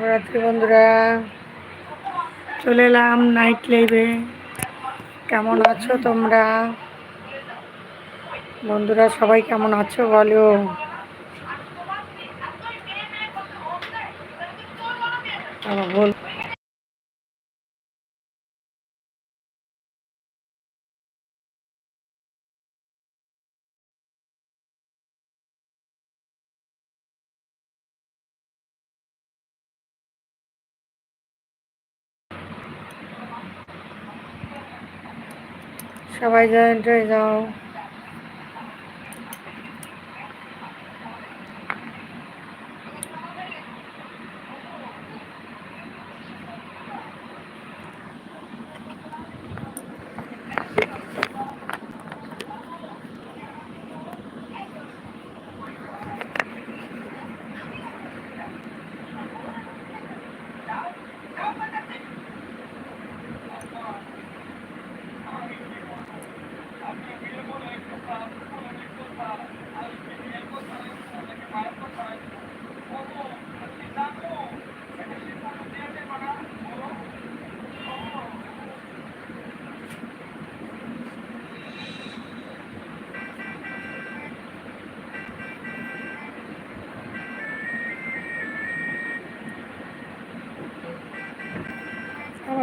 শুভরাত্রি বন্ধুরা। চলে এলাম নাইট লাইভে কেমন আছো তোমরা? বন্ধুরা, সবাই কেমন আছো বলো? বল সবাই জয়েন্ট হয়ে যাও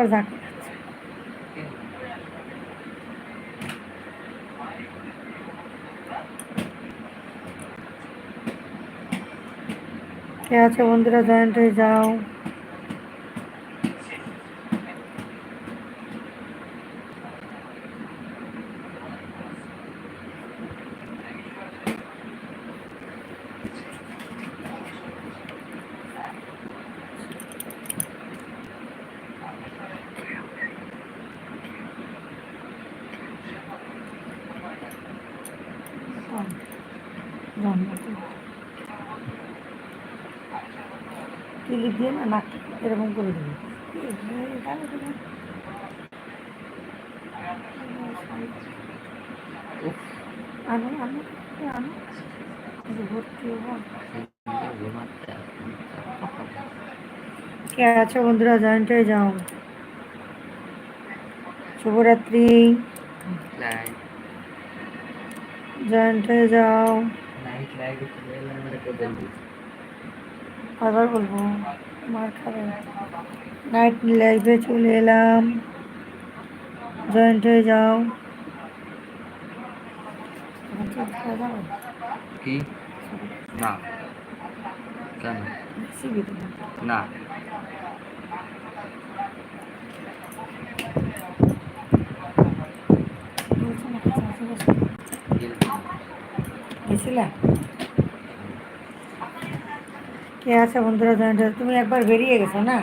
ঝাঁকি কে আছে বন্ধুরা জয়েন্ট হয়ে যাও ক্লিপ দিয়ে না নাক এরকম করে দেবে আনো বন্ধুরা? জয়েন্ট যাও। শুভরাত্রি। জয়েন্ট যাও। আবার বলব, মার খাবে। নাইট লাইফে চলে এলাম। জয়েন্ট হয়ে যাও। কি? না। কেন? না। গেছিলা কে আছে বন্ধুরা তুমি একবার বেরিয়ে গেছো না?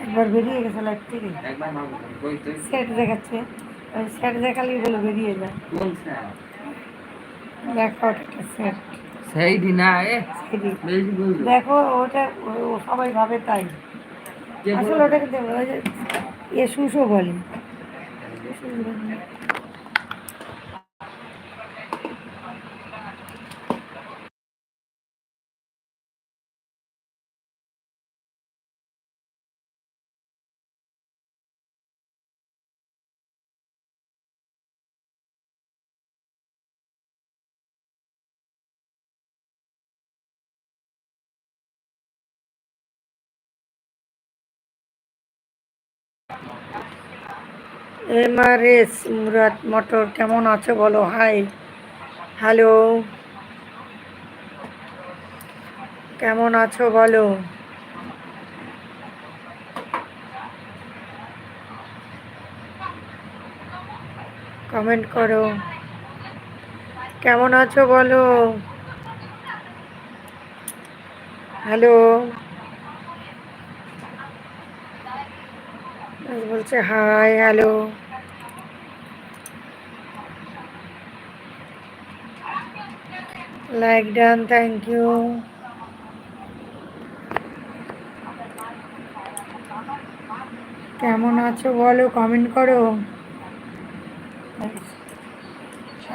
একবার বেরিয়ে গেছো লাইফ থেকে? সেট দেখাচ্ছে। সেট দেখালেই বলে বেরিয়ে যায় কোন স্যার দেখো ওটা একটা স্যার সেই দিন আয়ে দেখো ওটা ও- সবাই ভাবে তাই। আসলে ওটাকে এ সুসো বলে। এমআরএস, মুরাদ মোটর কেমন আছো বলো? হাই হ্যালো কেমন আছো বলো? কমেন্ট করো। কেমন আছো বলো? হ্যালো বলছে hi hello like done thank you কেমন আছো বলো কমেন্ট করো।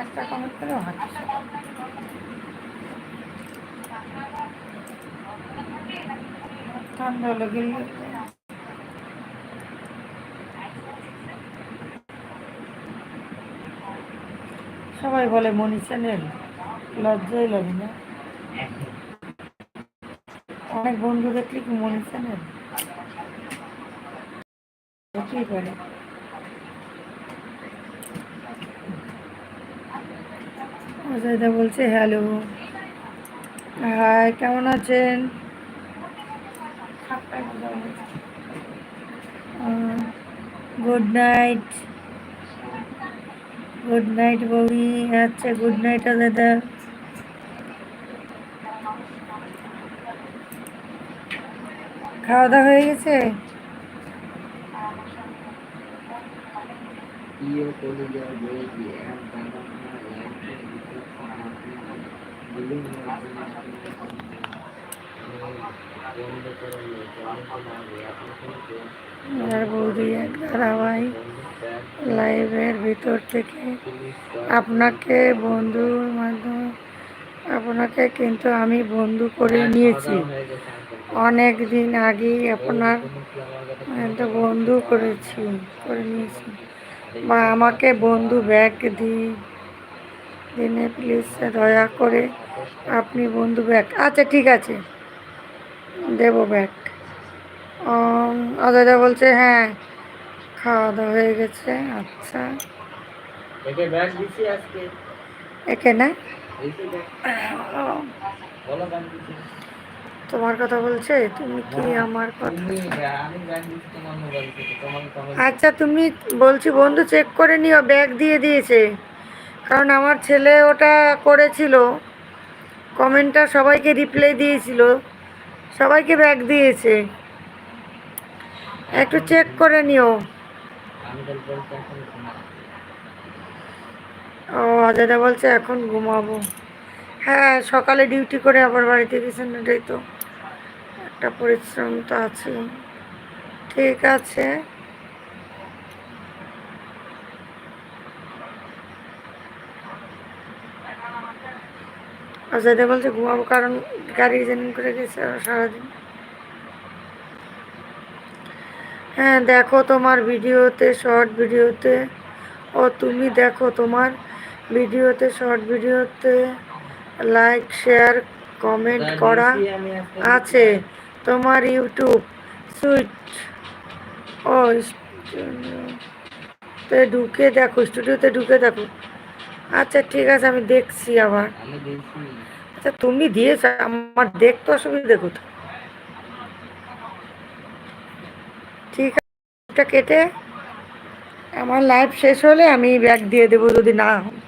একটা কমেন্ট করো ঠান্ডা লেগে সবাই বলে মনি চ্যানেল লজ্জাই লাগে না। অনেক বন্ধু দেখলে কি মনি চ্যানেল হতেই পারে। অজয়দা বলছে, হ্যালো। হাই, কেমন আছেন? গুড নাইট গুড নাইট বৌদি। আচ্ছা গুড নাইট দাদা খাওয়া দাওয়া হয়ে গেছে? ইয়ে বৌদি এক লাইভের ভিতর থেকে আপনাকে বন্ধুর মাধ্যমে আপনাকে কিন্তু আমি বন্ধু করে নিয়েছি। অনেক দিন আগেই আপনার বন্ধু করেছি করে নিয়েছি। বা আমাকে বন্ধু ব্যাগ দিই দিনে প্লিজ দয়া করে আপনি বন্ধু ব্যাগ। আচ্ছা ঠিক আছে। দেবো ব্যাগ। অজয়দা বলছে হ্যাঁ খাওয়া দাওয়া হয়ে গেছে। আচ্ছা। একে না? তোমার কথা বলছে? তুমি কি আমার কথা? কমেন্ট আচ্ছা তুমি বলছি বন্ধু চেক করে নিও ব্যাগ দিয়ে দিয়েছে। কারণ আমার ছেলে ওটা করেছিল। কমেন্টটা সবাইকে রিপ্লাই দিয়েছিল। সবাইকে ব্যাগ দিয়েছে। একটু চেক করে নিও আমি তো বলছি এখন ঘুমাও। ও অজয়দা বলছে এখন ঘুমাবো। হ্যাঁ সকালে ডিউটি করে আবার বাড়িতে গেছেন এটাই তো। একটা পরিশ্রম তো আছে। ঠিক আছে। অজয়দা বলছে ঘুমাবো, কারণ গাড়ি জার্নি করে গেছে সারাদিন। হ্যাঁ দেখো তোমার ভিডিওতে, শর্ট ভিডিওতে, ও তুমি দেখো তোমার ভিডিওতে শর্ট ভিডিওতে লাইক শেয়ার কমেন্ট করা। আছে। তোমার ইউটিউব সুইট ও স্টুডিওতে ঢুকে দেখো স্টুডিওতে ঢুকে দেখো। আচ্ছা ঠিক আছে আমি দেখছি আবার। আচ্ছা তুমি দিয়েছ আমার দেখতে অসুবিধা কোথায়? ঠিক আছে কেটে। আমার লাইভ শেষ হলে আমি ব্যাগ দিয়ে দেবো যদি না হয়।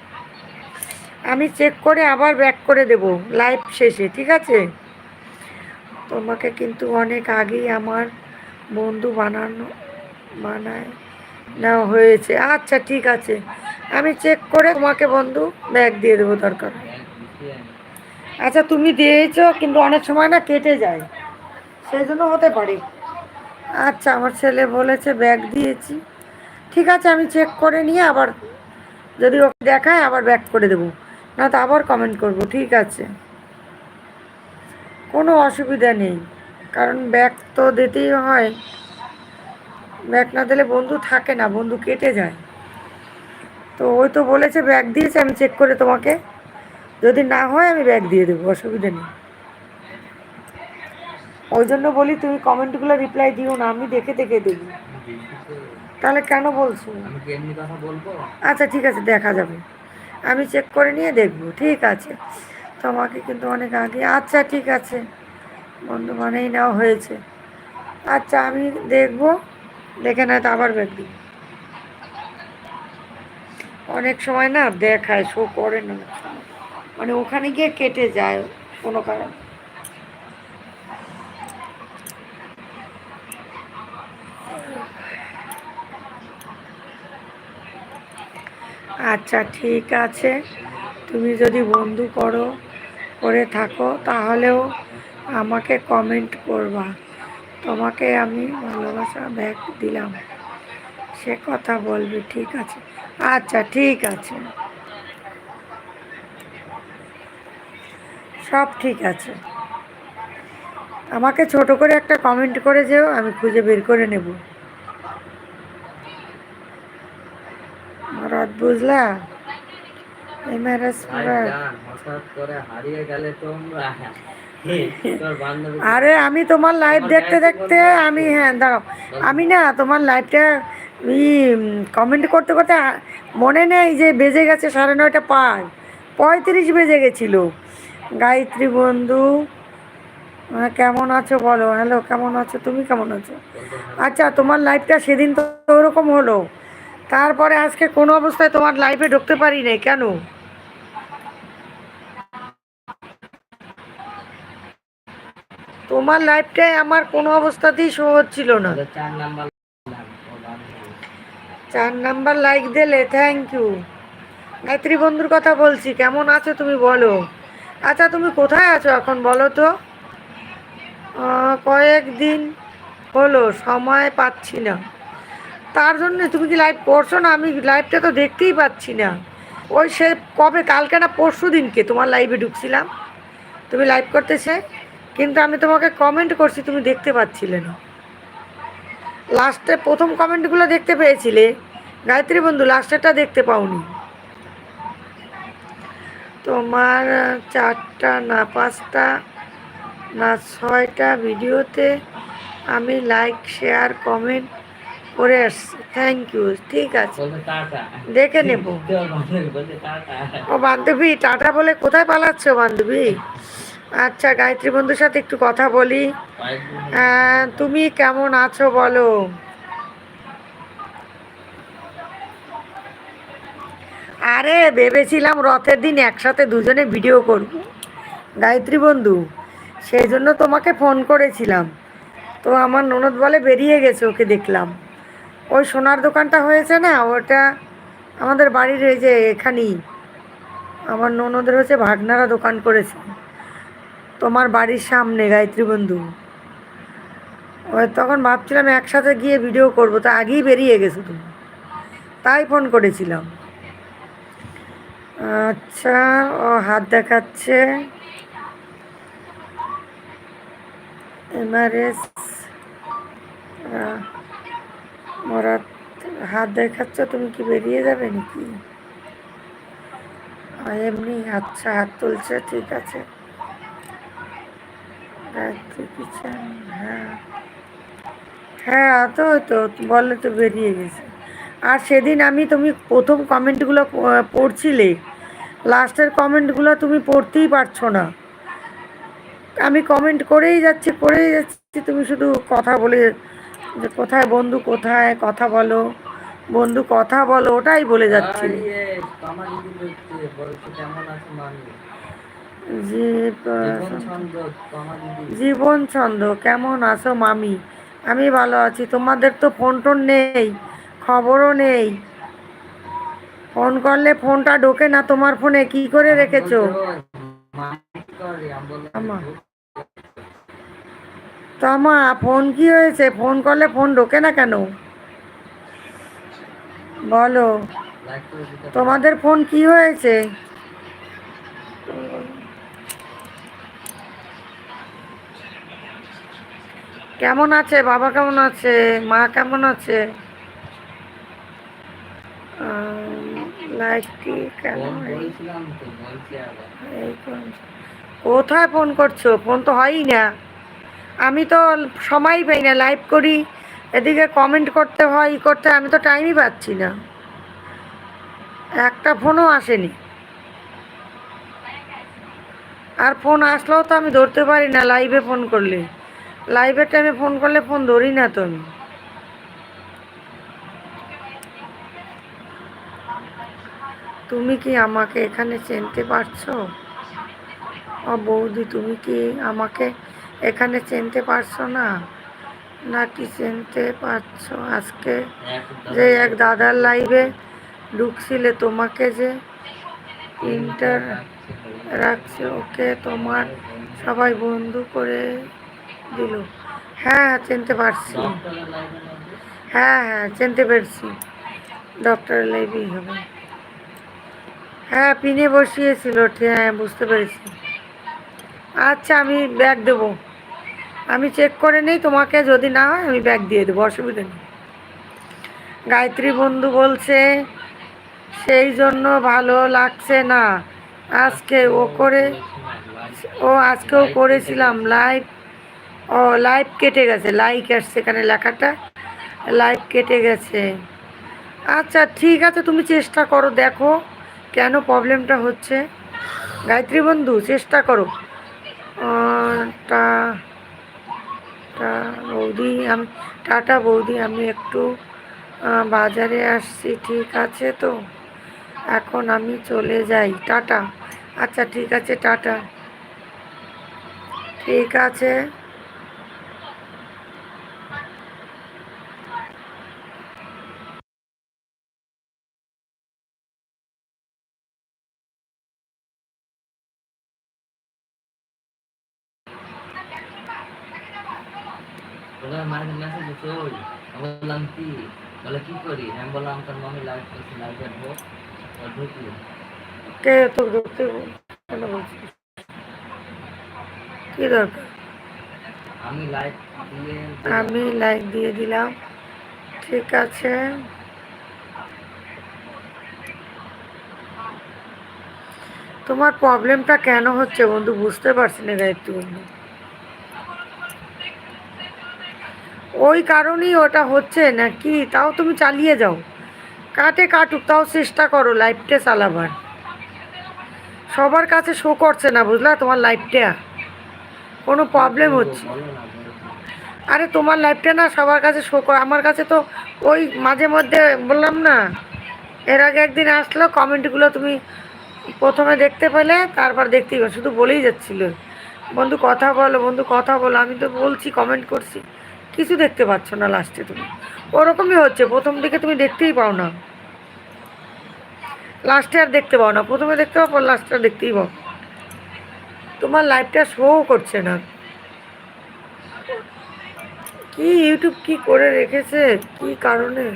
আমি চেক করে আবার ব্যাক করে দেব লাইভ শেষে, ঠিক আছে? তোমাকে কিন্তু অনেক আগেই আমার বন্ধু বানানো, বানায়, নেওয়া হয়েছে। আচ্ছা ঠিক আছে। আমি চেক করে তোমাকে বন্ধু ব্যাগ দিয়ে দেবো দরকার। আচ্ছা তুমি দিয়েছ, কিন্তু অনেক সময় না কেটে যায়। সেই জন্য হতে পারে। আচ্ছা আমার ছেলে বলেছে ব্যাগ দিয়েছি। ঠিক আছে, আমি চেক করে নিয়ে আবার যদি ওকে দেখায়, আবার ব্যাক করে দেবো। না তো আবার কমেন্ট করব ঠিক আছে। কোনো অসুবিধা নেই কারণ ব্যাগ তো দিতেই হয়। ব্যাগ না দিলে বন্ধু থাকে না বন্ধু কেটে যায়। তো ওই তো বলেছে ব্যাগ দিয়েছে আমি চেক করে তোমাকে। যদি না হয় আমি ব্যাগ দিয়ে দেবো অসুবিধা নেই। ওই জন্য বলি তুমি কমেন্টগুলো রিপ্লাই দিও না আমি দেখে দেখে দেবো। তাহলে কেন বলছো? আচ্ছা ঠিক আছে দেখা যাবে। আমি চেক করে নিয়ে দেখব, ঠিক আছে। তোমাকে কিন্তু অনেক আগে আচ্ছা ঠিক আছে। বন্ধু মানেই নেওয়া হয়েছে। আচ্ছা আমি দেখব, দেখে না তো আবার দেখবি। অনেক সময় না দেখায় শো করে না। মানে ওখানে গিয়ে কেটে যায় কোনো কারণ। আচ্ছা ঠিক আছে। তুমি যদি বন্ধু করো, করে থাকো, তাহলেও আমাকে কমেন্ট করবা। তোমাকে আমি ভালোবাসা ব্যাগ দিলাম। সে কথা বলবে, ঠিক আছে। আচ্ছা ঠিক আছে। সব ঠিক আছে। আমাকে ছোট করে একটা কমেন্ট করে যেও, আমি খুঁজে বের করে নেব। বুঝলা? এমআরএস আরে আমি তোমার লাইভ দেখতে দেখতে আমি হ্যাঁ দাঁড়াও। আমি না তোমার লাইভটা ই কমেন্ট করতে করতে মনে নেই যে বেজে গেছে সাড়ে নয়টা পাঁচ। পঁয়ত্রিশ বেজে গেছিল। গায়ত্রী বন্ধু কেমন আছো বলো? হ্যালো কেমন আছো? তুমি কেমন আছো? আচ্ছা তোমার লাইভটা সেদিন তো ওরকম হলো। তারপরে আজকে কোনো অবস্থায় তোমার লাইফে ঢুকতে পারি নাই কেন? তোমার লাইভটাই আমার কোনো অবস্থাতেই শো হচ্ছিল না। চার নাম্বার লাইক দিলে থ্যাংক ইউ গায়ত্রী বন্ধুর কথা বলছি কেমন আছো তুমি বলো? আচ্ছা তুমি কোথায় আছো এখন বলো তো? কয়েকদিন হলো সময় পাচ্ছি না। তার জন্য তুমি কি লাইভ করছ না? আমি লাইভটা তো দেখতেই পাচ্ছি না। ওই সে কবে, কালকে না পরশু দিনকে তোমার লাইভে ঢুকছিলাম। তুমি লাইভ করতেছে, কিন্তু আমি তোমাকে কমেন্ট করছি, তুমি দেখতে পাচ্ছিলে না। লাস্টে প্রথম কমেন্টগুলো দেখতে পেয়েছিলে। গায়ত্রী বন্ধু লাস্টেরটা দেখতে পাওনি। তোমার চারটা না পাঁচটা না ছয়টা ভিডিওতে আমি লাইক শেয়ার কমেন্ট করে আসছি। থ্যাংক ইউ ঠিক আছে। দেখে নেব। ও বান্ধবী টাটা বলে কোথায় পালাচ্ছ বান্ধবী? আচ্ছা গায়ত্রী বন্ধুর সাথে একটু কথা বলি। তুমি কেমন আছো বলো? আরে ভেবেছিলাম রথের দিন একসাথে দুজনে ভিডিও করব। গায়ত্রী বন্ধু সেই জন্য তোমাকে ফোন করেছিলাম। তো আমার ননদ বলে বেরিয়ে গেছে ওকে দেখলাম। ওই সোনার দোকানটা হয়েছে না, ওটা আমাদের বাড়ির এই যে এখানেই। আমার ননদের হচ্ছে ভাগনারা দোকান করেছে। তোমার বাড়ির সামনে, গায়ত্রী বন্ধু। ওই তখন ভাবছিলাম একসাথে গিয়ে ভিডিও করব, তা আগেই বেরিয়ে গেছো তুমি। তাই ফোন করেছিলাম। আচ্ছা ও হাত দেখাচ্ছে। এমআরএস ওরা হাত দেখাচ্ছ, তুমি কি বেরিয়ে যাবে নাকি? এমনি আচ্ছা হাত তুলছে, ঠিক আছে। হ্যাঁ। হ্যাঁ তো তো, বললে তো বেরিয়ে গেছে। আর সেদিন আমি, তুমি প্রথম কমেন্টগুলো পড়ছিলে। লাস্টের কমেন্টগুলো তুমি পড়তেই পারছ না। আমি কমেন্ট করেই যাচ্ছি করেই যাচ্ছি, তুমি শুধু কথা বলে যে কোথায় বন্ধু কোথায় কথা বলো? বন্ধু কথা বলো ওটাই বলে আমার মামি জীবন ছন্দ কেমন আছো মামি? আমি ভালো আছি। তোমাদের তো ফোন টোন নেই খবরও নেই। ফোন করলে ফোনটা ঢোকে না তোমার ফোনে কি করে রেখেছো? বলছে, মামি কি করে? আমি বললাম, আমা। তোমা ফোন কি হয়েছে? ফোন করলে ফোন ঢোকে না কেন? বলো। তোমাদের ফোন কি হয়েছে? কেমন আছে? বাবা কেমন আছে? মা কেমন আছে? কোথায় ফোন করছ? ফোন তো হয়ই না। আমি তো সময় পাই না লাইভ করি, এদিকে কমেন্ট করতে হয়, ই করতে আমি তো টাইমই পাচ্ছি না। একটা ফোনও আসেনি। আর ফোন আসলেও তো আমি ধরতে পারি না লাইভে ফোন করলে। লাইভের টাইমে ফোন করলে ফোন ধরি না তো আমি। তুমি কি আমাকে এখানে চিনতে পারছ? ও বৌদি, তুমি কি আমাকে এখানে চিনতে পারছ না? নাকি চিনতে পারছ আজকে? যে এক দাদার লাইভে ঢুকছিলে তোমাকে যে? ইন্টার রাখছে, ওকে তোমার সবাই বন্ধু করে দিল। হ্যাঁ চিনতে পারছি? হ্যাঁ হ্যাঁ চিনতে পেরেছি। ডক্টর লাইভই হবে। হ্যাঁ পিনে বসিয়েছিল হ্যাঁ বুঝতে পেরেছি। আচ্ছা আমি ব্যাগ দেবো। আমি চেক করে নিই, তোমাকে যদি না হয় আমি ব্যাগ দিয়ে দেবো, অসুবিধা নেই। গায়ত্রী বন্ধু বলছে, সেই জন্য ভালো লাগছে না। আজকে ও করে, ও আজকেও করেছিলাম লাইভ ও লাইভ কেটে গেছে লাইক আসছে এখানে লেখাটা। লাইভ কেটে গেছে। আচ্ছা ঠিক আছে, তুমি চেষ্টা করো, দেখো কেন প্রবলেমটা হচ্ছে। গায়ত্রী বন্ধু, চেষ্টা করো। টা টা, বৌদি, আমি, টাটা বৌদি, আমি একটু বাজারে আসছি, ঠিক আছে তো? এখন আমি চলে যাই, টাটা। আচ্ছা ঠিক আছে, টাটা। ঠিক আছে ওরা বললাম কি? বলে কি করি? আমি বললাম তোর মামি লাইভ করছি লাইভ দেখব ও ঢুকলো কে তো ঢুকতে কেন বলছিস? কি দরকার? আমি লাইভ দিয়ে আমি লাইক দিয়ে দিলাম। ঠিক আছে। তোমার প্রবলেমটা কেন হচ্ছে বন্ধু? বুঝতে পারছি না গায়ত্রী বন্ধু ওই কারণেই ওটা হচ্ছে নাকি? তাও তুমি চালিয়ে যাও। কাটে কাটুক, তাও চেষ্টা করো লাইফটা চালাবার। সবার কাছে শো করছে না, বুঝলা? তোমার লাইফটা কোনো প্রবলেম হচ্ছে। না না। আরে তোমার লাইফটা না সবার কাছে শো করে, আমার কাছে তো ওই মাঝে মধ্যে বললাম না, এর আগে একদিন আসলো কমেন্টগুলো তুমি প্রথমে দেখতে পেলে, তারপর দেখতেই শুধু বলেই যাচ্ছিল। বন্ধু কথা বলো, বন্ধু কথা বলো, আমি তো বলছি কমেন্ট করছি। কিছু দেখতে পাচ্ছ না লাস্টে তুমি। ওরকমই হচ্ছে, প্রথম দিকে তুমি দেখতেই পাও না। লাস্টে আর দেখতে পাও না, প্রথমে দেখতে পাও লাস্টে আর দেখতেই পাও। তোমার লাইফটা শো করছে না। কি ইউটিউব কি করে রেখেছে? কি কারণে?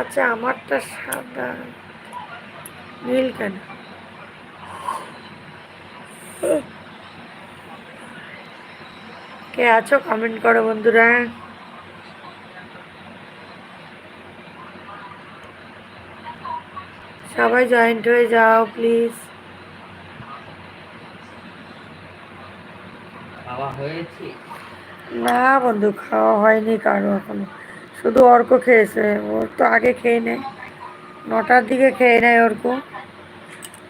আচ্ছা আমারটা সাদা, নীল কেন? কে আছো? কমেন্ট করো বন্ধুরা। সবাই জয়েন্ট হয়ে যাও প্লিজ না বন্ধু খাওয়া হয়নি কারও এখনও। শুধু অর্ক খেয়েছে। ওর তো আগে খেয়ে নেয়। নটার দিকে খেয়ে নেয় অর্ক।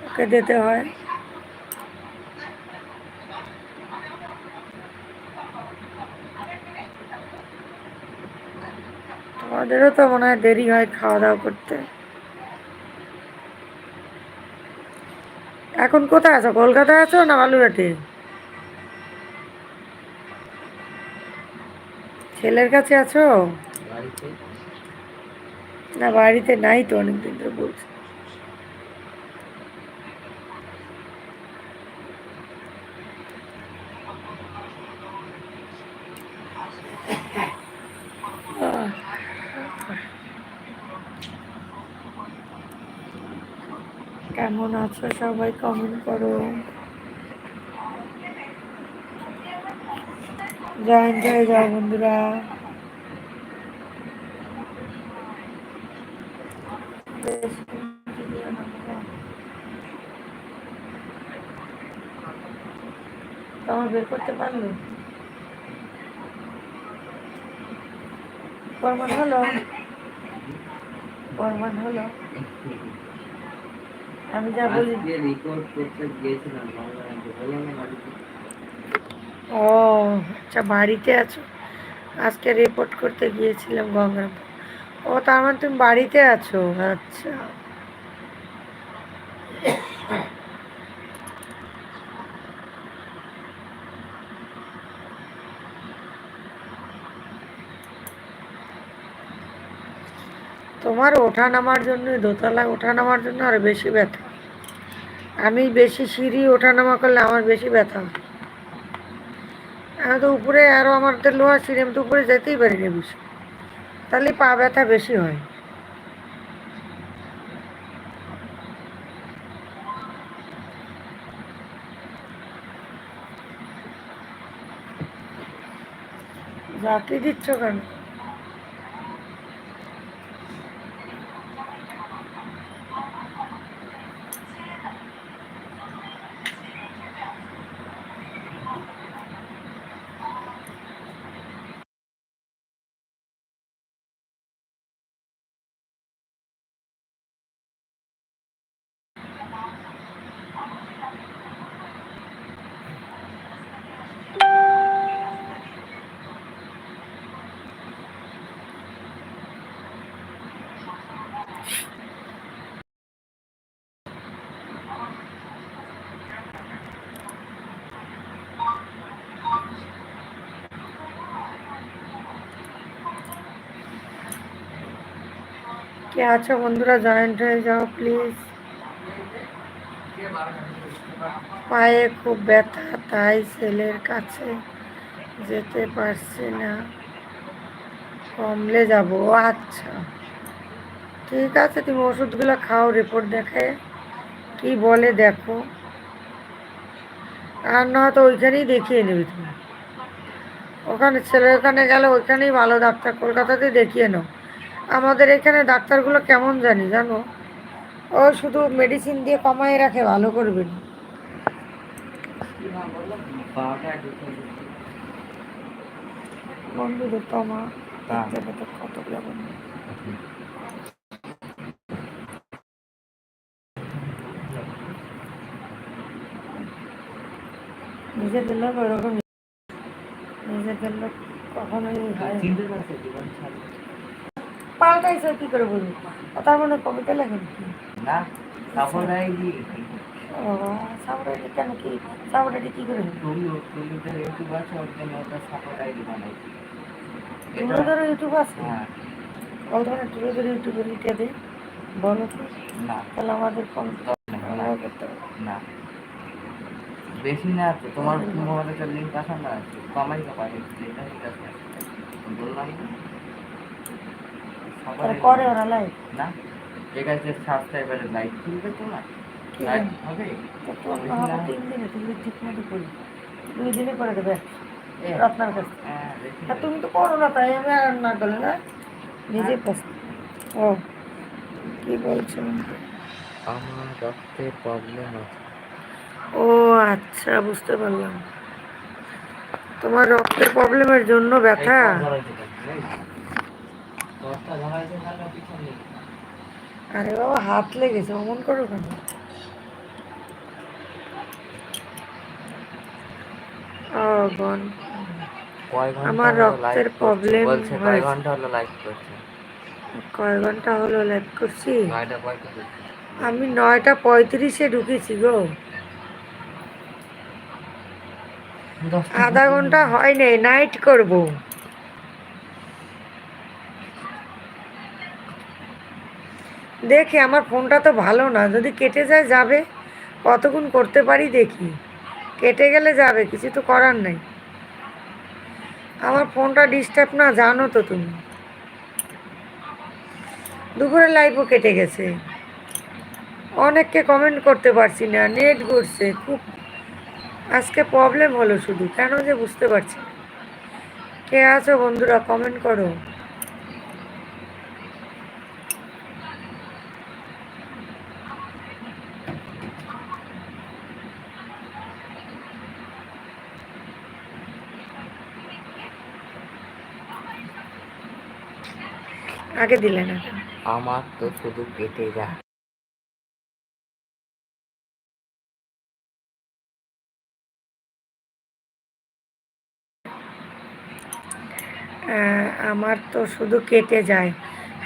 ওকে দিতে হয়। তোমাদেরও তো মনে হয় দেরি হয় খাওয়া দাওয়া করতে। এখন কোথায় আছো? কলকাতায় আছো না বালুঘাটে ছেলের কাছে আছো? না বাড়িতে নাই তো অনেকদিন ধরে বলছি আহ। কেমন আছো সবাই কমেন্ট করো। জয়েন হয়ে যাও বন্ধুরা। তোমার বের করতে পারল? প্রমাণ হলো? প্রমাণ হলো? আমি যা বলি। রেকর্ড করতে গিয়েছিলাম ও আচ্ছা বাড়িতে আছো? আজকে রিপোর্ট করতে গিয়েছিলাম গঙ্গারাম ও তার মানে তুমি বাড়িতে আছো? আচ্ছা। তোমার ওঠা নামার জন্য দোতলা ওঠা নামার জন্য আর বেশি ব্যথা। আমি বেশি সিঁড়ি ওঠা নামা করলে আমার বেশি ব্যথা হয়। আমি তো উপরে আরও আমার তো লোহা সিঁড়ি, আমি তো উপরে যেতেই পারি না বেশি তাহলে পা ব্যথা বেশি হয়। জাতি দিচ্ছ কেন? কে আছো বন্ধুরা? জয়েন্ট হয়ে যাও প্লিজ পায়ে খুব ব্যথা, তাই ছেলের কাছে যেতে পারছি না। কমলে যাব আচ্ছা। ঠিক আছে, তুমি ওষুধগুলো খাও রিপোর্ট দেখে। কি বলে দেখো। আর না তো ওইখানেই দেখিয়ে নেবে তুমি। ওখানে ছেলের ওখানে গেলে ওইখানেই ভালো, ডাক্তার কলকাতাতে দেখিয়ে নাও। আমাদের এখানে ডাক্তারগুলো কেমন জানি জানো? ও শুধু মেডিসিন দিয়ে কমায় রাখে ভালো করবে না। বন্ধুদের নিজেদের লোক ওরকম নিজেদের লোক কখনোই হয় না। চিনতে পারছে জীবন ছাড় পাল্টাইছে কি করে বলব? তার মানে কবিতা লেখেন কি না ও কেন কি? করে টুলু টুলুদের ইউটিউব আছে ওর জন্য ওটা সাপোর্টাই দি বানাইছি তুলে ধরো ইউটিউব আছে? হ্যাঁ। বল ধরে ইউটিউবে দে বলো তো। না। তাহলে আমাদের কম করতে। না। বেশি না তো তোমার মোবাইলে তো লিঙ্ক আসা না? কমাই তো পারে এটা বললাম না করে ওরা লাইভ না? ঠিক আছে সাবস্ক্রাইবারের লাইক খুলবে তো লাইক জানি? হবে? তো তোর না? তিন দিনে তুমি ঠিক মতো করি। দুই দিনে করে দেবে। কাছে। হ্যাঁ, আর তুমি তো করো না তাই আমি আর না করলে না। নিজে ও কি বলছো আমার রক্তে প্রবলেম আছে। ও আচ্ছা বুঝতে পারলাম। তোমার রক্তের প্রবলেমের জন্য ব্যথা? আরে বাবা হাত লেগেছে অমন করো কেন? আমার রক্তের বলছে কয় ঘণ্টা হলো লাইভ করছে? কয় ঘণ্টা হলো লাইভ করছি? আমি নয়টা পঁয়ত্রিশে ঢুকেছি গো। আধা ঘণ্টা হয় নাই নাইট করব। দেখি আমার ফোনটা তো ভালো না। যদি কেটে যায়, যাবে। কতক্ষণ করতে পারি দেখি। কেটে গেলে যাবে, কিছু তো করার নাই। আমার ফোনটা ডিস্টার্ব না, জানো তো তুমি। দুপুরে লাইফও কেটে গেছে। অনেককে কমেন্ট করতে পারছি না নেট ঘুরছে, খুব। আজকে প্রবলেম হলো শুধু, কেন যে বুঝতে পারছি কে আছো বন্ধুরা কমেন্ট করো। আগে দিলে না। আমার তো শুধু কেটে যায়। আমার তো শুধু কেটে যায়।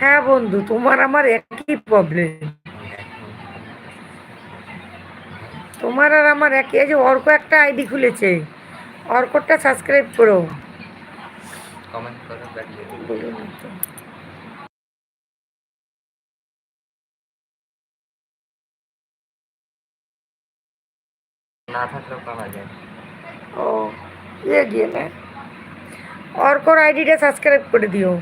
হ্যাঁ বন্ধু তোমার আমার একই প্রবলেম তোমার আর আমার একই। এই যে অর্ক একটা আইডি খুলেছে। অর্কটা সাবস্ক্রাইব করো। কমেন্ট করে পাঠিয়ে দিন বলুন তো। না থাকলেও পাওয়া যায়। ও ইয়ে গিয়ে না। অর্কর আইডিটা সাবস্ক্রাইব করে দিও।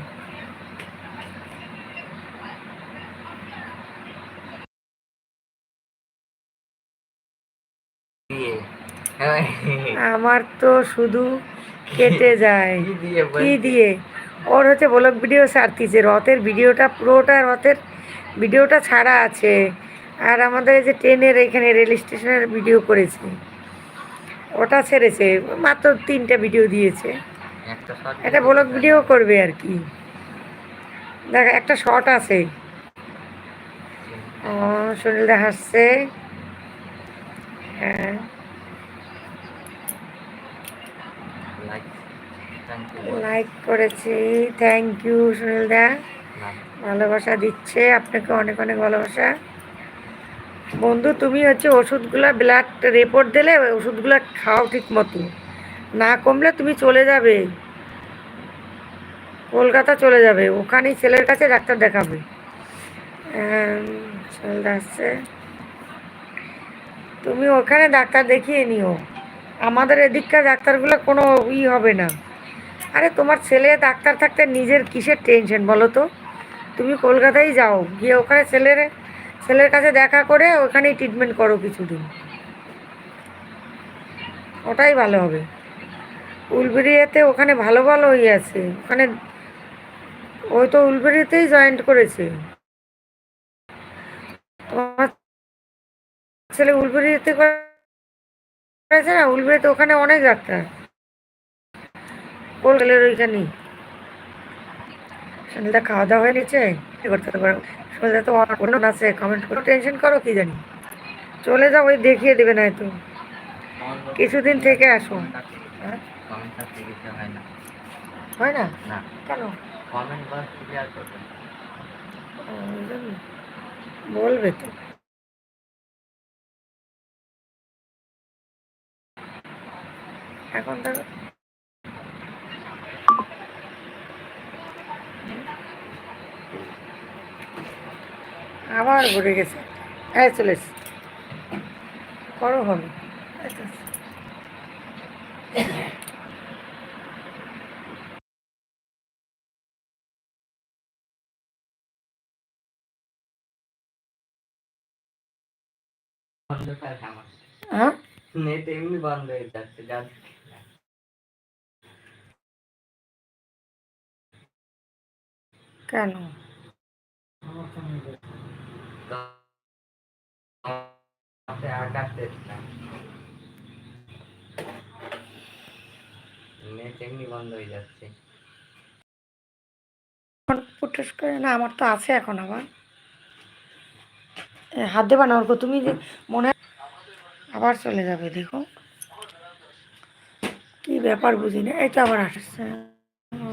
হ্যাঁ, আমার তো শুধু কেটে যায়। কি দিয়ে দিয়ে? ওর হচ্ছে ব্লগ ভিডিও ছাড়তিছে। রথের ভিডিওটা পুরোটা রথের ভিডিওটা ছাড়া আছে। আর আমাদের এই যে ট্রেনের এখানে রেল স্টেশনের ভিডিও করেছে ওটা ছেড়েছে মাত্র তিনটে ভিডিও দিয়েছে। একটা এটা ব্লগ ভিডিও করবে আর কি। দেখ একটা শট আছে। ও সুনীলদা হাসছে। হ্যাঁ. লাইক করেছি। থ্যাংক ইউ সুনীলদা ভালোবাসা দিচ্ছে। আপনাকে অনেক অনেক ভালোবাসা। বন্ধু, তুমি হচ্ছে ওষুধগুলো ব্লাড রিপোর্ট দিলে ওষুধগুলো খাও ঠিক মতো। না কমলে তুমি চলে যাবে। কলকাতা চলে যাবে। ওখানেই ছেলের কাছে ডাক্তার দেখাবে। আসছে তুমি ওখানে ডাক্তার দেখিয়ে নিও। আমাদের এদিককার ডাক্তারগুলো কোনো ই হবে না। আরে, তোমার ছেলে ডাক্তার থাকতে নিজের কিসের টেনশন বলো তো? তুমি কলকাতায় যাও। গিয়ে ওখানে ছেলের ছেলের কাছে দেখা করে ওখানেই ট্রিটমেন্ট করো কিছুদিন। ওটাই ভালো হবে। উলবেরিয়াতে ওখানে ভালো ভালো ইয়ে আছে। ওখানে ওই তো উলবেরিয়াতেই জয়েন্ট করেছে। তোমার ছেলে উলবেরিয়াতে করেছে না? উলবেরিয়াতে ওখানে অনেক ডাক্তার। কলকাতার ওইখানেই। সন্ধ্যা খাওয়া দাওয়া হয়ে নিচ্ছে কি করতে পারো সন্ধ্যা তো অন্য আছে কমেন্ট করো টেনশন করো কি জানি চলে যাও ওই দেখিয়ে দেবে না তো কিছুদিন থেকে আসো? হ্যাঁ? হয় না। কেন। বলবে তো এখন তো আবার ঘুরে গেছে হ্যাঁ চলে এসছে। করো হবে। হ্যাঁ নেট এমনি বন্ধ হয়ে যাচ্ছে কেন তো আমাকে আঘাত দিস না। আমার তো আছে এখন আবার। হাত দেবা না অর্ক, তুমি মনে আবার চলে যাবে, দেখো। কি ব্যাপার বুঝি না তো আবার আসছে ও।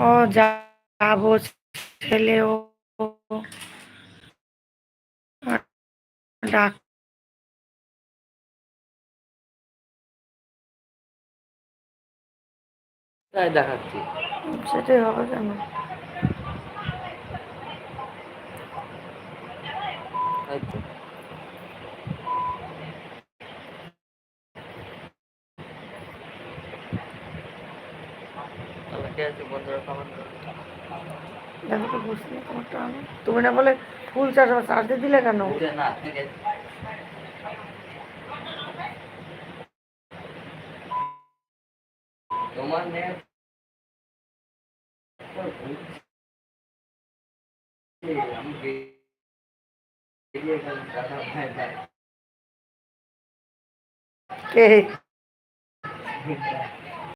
ও যাব ছেলে ও ডাক তাই দেখাচ্ছি। সেটাই হবে কেন? তাই তো। তাহলে আছে বন্ধুরা কমেন্ট করো। দেখো তো বুঝতে তোমারটা আমি। তুমি না বলে ফুল চাষ চাষ দিয়ে দিলে কেন? না ঠিক আছে। তোমার নেট আমি বেরিয়ে গেলাম দাদা ভাই ভাই কে?